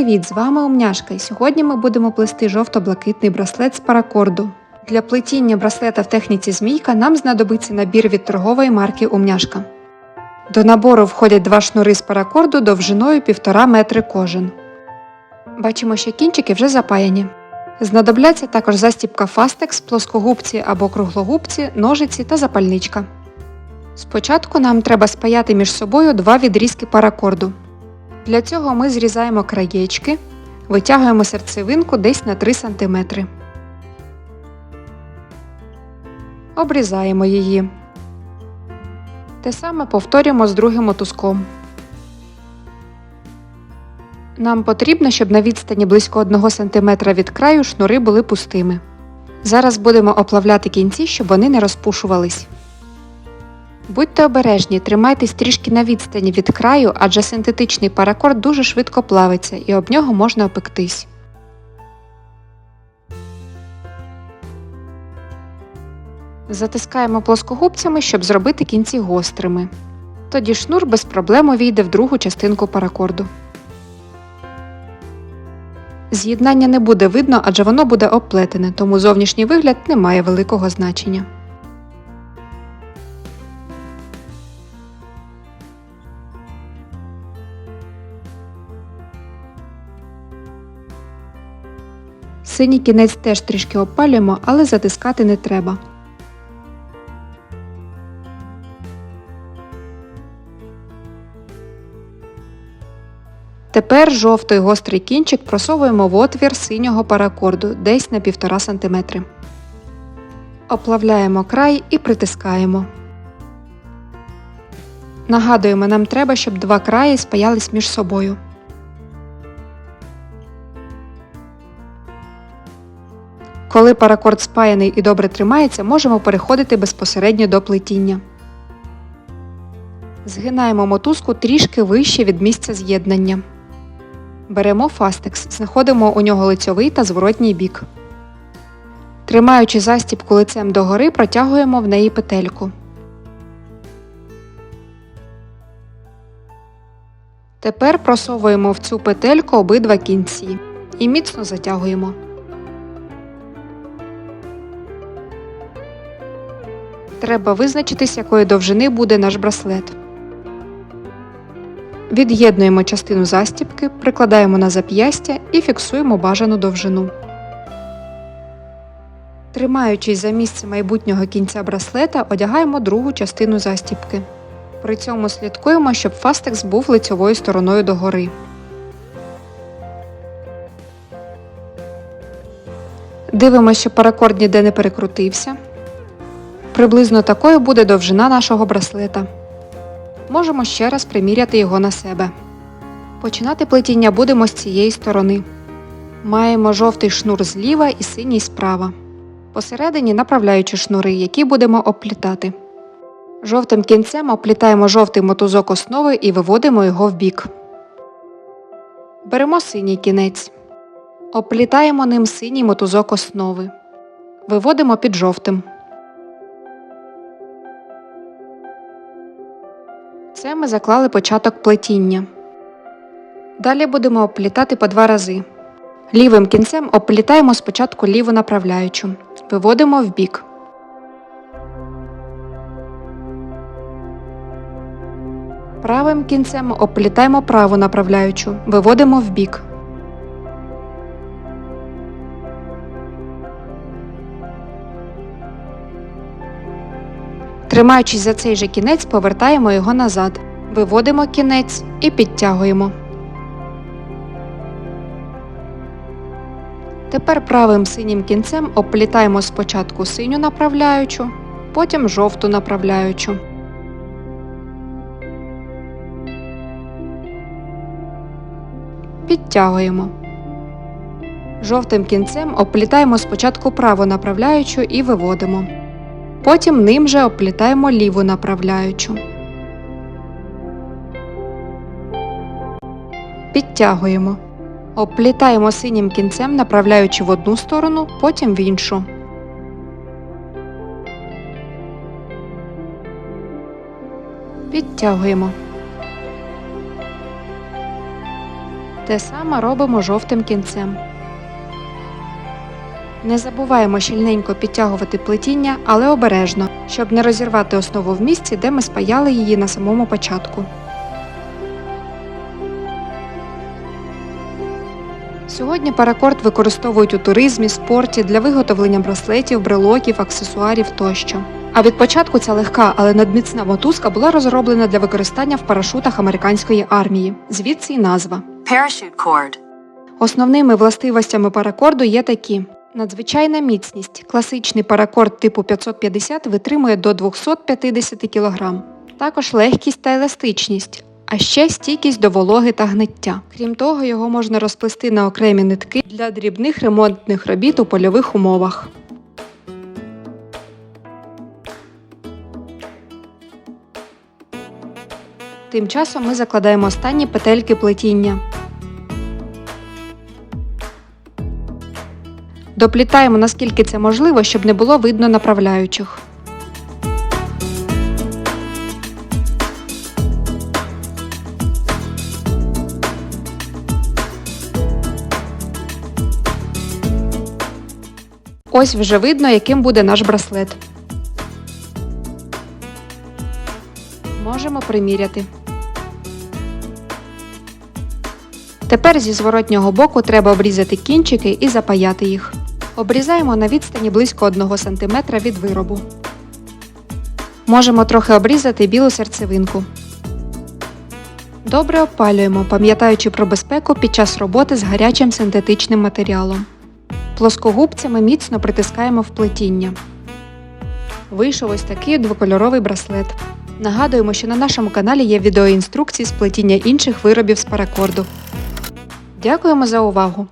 привіт! З вами Умняшка і сьогодні ми будемо плести жовто-блакитний браслет з паракорду. Для плетіння браслета в техніці змійка нам знадобиться набір від торгової марки Умняшка. До набору входять два шнури з паракорду довжиною 1,5 метри кожен. Бачимо, що кінчики вже запаяні. Знадобляться також застібка фастекс, плоскогубці або круглогубці, ножиці та запальничка. Спочатку нам треба спаяти між собою два відрізки паракорду. Для цього ми зрізаємо краєчки, витягуємо серцевинку десь на 3 см. Обрізаємо її. Те саме повторюємо з другим мотузком. Нам потрібно, щоб на відстані близько 1 см від краю шнури були пустими. Зараз будемо оплавляти кінці, щоб вони не розпушувались. Будьте обережні, тримайтесь трішки на відстані від краю, адже синтетичний паракорд дуже швидко плавиться і об нього можна опектись. Затискаємо плоскогубцями, щоб зробити кінці гострими. Тоді шнур без проблем увійде в другу частинку паракорду. З'єднання не буде видно, адже воно буде обплетене, тому зовнішній вигляд не має великого значення. Синій кінець теж трішки обпалюємо, але затискати не треба. Тепер жовтий гострий кінчик просовуємо в отвір синього паракорду десь на 1,5 см. Оплавляємо край і притискаємо. Нагадуємо, нам треба, щоб два краї спаялись між собою. Коли паракорд спаяний і добре тримається, можемо переходити безпосередньо до плетіння. Згинаємо мотузку трішки вище від місця з'єднання. Беремо фастекс, знаходимо у нього лицьовий та зворотній бік. Тримаючи застібку лицем догори, протягуємо в неї петельку. Тепер просовуємо в цю петельку обидва кінці і міцно затягуємо. Треба визначитись, якої довжини буде наш браслет. Від'єднуємо частину застібки, прикладаємо на зап'ястя і фіксуємо бажану довжину. Тримаючись за місце майбутнього кінця браслета, одягаємо другу частину застібки. При цьому слідкуємо, щоб фастекс був лицьовою стороною догори. Дивимося, що паракорд ніде не перекрутився. Приблизно такою буде довжина нашого браслета. Можемо ще раз приміряти його на себе. Починати плетіння будемо з цієї сторони. Маємо жовтий шнур зліва і синій справа. Посередині направляючи шнури, які будемо оплітати. Жовтим кінцем оплітаємо жовтий мотузок основи і виводимо його в бік. Беремо синій кінець. Оплітаємо ним синій мотузок основи. Виводимо під жовтим. Ми заклали початок плетіння. Далі будемо оплітати по два рази. Лівим кінцем оплітаємо спочатку ліву направляючу. Виводимо в бік. Правим кінцем оплітаємо праву направляючу. Виводимо в бік. Тримаючись за цей же кінець, повертаємо його назад. Виводимо кінець і підтягуємо. Тепер правим синім кінцем оплітаємо спочатку синю направляючу, потім жовту направляючу. Підтягуємо. Жовтим кінцем оплітаємо спочатку праву направляючу і виводимо. Потім ним же оплітаємо ліву направляючу. Підтягуємо. Оплітаємо синім кінцем, направляючи в одну сторону, потім в іншу. Підтягуємо. Те саме робимо жовтим кінцем. Не забуваємо щільненько підтягувати плетіння, але обережно, щоб не розірвати основу в місці, де ми спаяли її на самому початку. Сьогодні паракорд використовують у туризмі, спорті для виготовлення браслетів, брелоків, аксесуарів тощо. А від початку ця легка, але надміцна мотузка була розроблена для використання в парашутах американської армії, звідси й назва. Parachute cord. Основними властивостями паракорду є такі: надзвичайна міцність. Класичний паракорд типу 550 витримує до 250 кг. Також легкість та еластичність, а ще стійкість до вологи та гниття. Крім того, його можна розплести на окремі нитки для дрібних ремонтних робіт у польових умовах. Тим часом ми закладаємо останні петельки плетіння. Доплітаємо наскільки це можливо, щоб не було видно направляючих. Ось вже видно, яким буде наш браслет. Можемо приміряти. Тепер зі зворотнього боку треба обрізати кінчики і запаяти їх. Обрізаємо на відстані близько 1 см від виробу. Можемо трохи обрізати білу серцевинку. Добре опалюємо, пам'ятаючи про безпеку під час роботи з гарячим синтетичним матеріалом. Плоскогубцями міцно притискаємо в плетіння. Вийшов ось такий двокольоровий браслет. Нагадуємо, що на нашому каналі є відеоінструкції з плетіння інших виробів з паракорду. Дякуємо за увагу!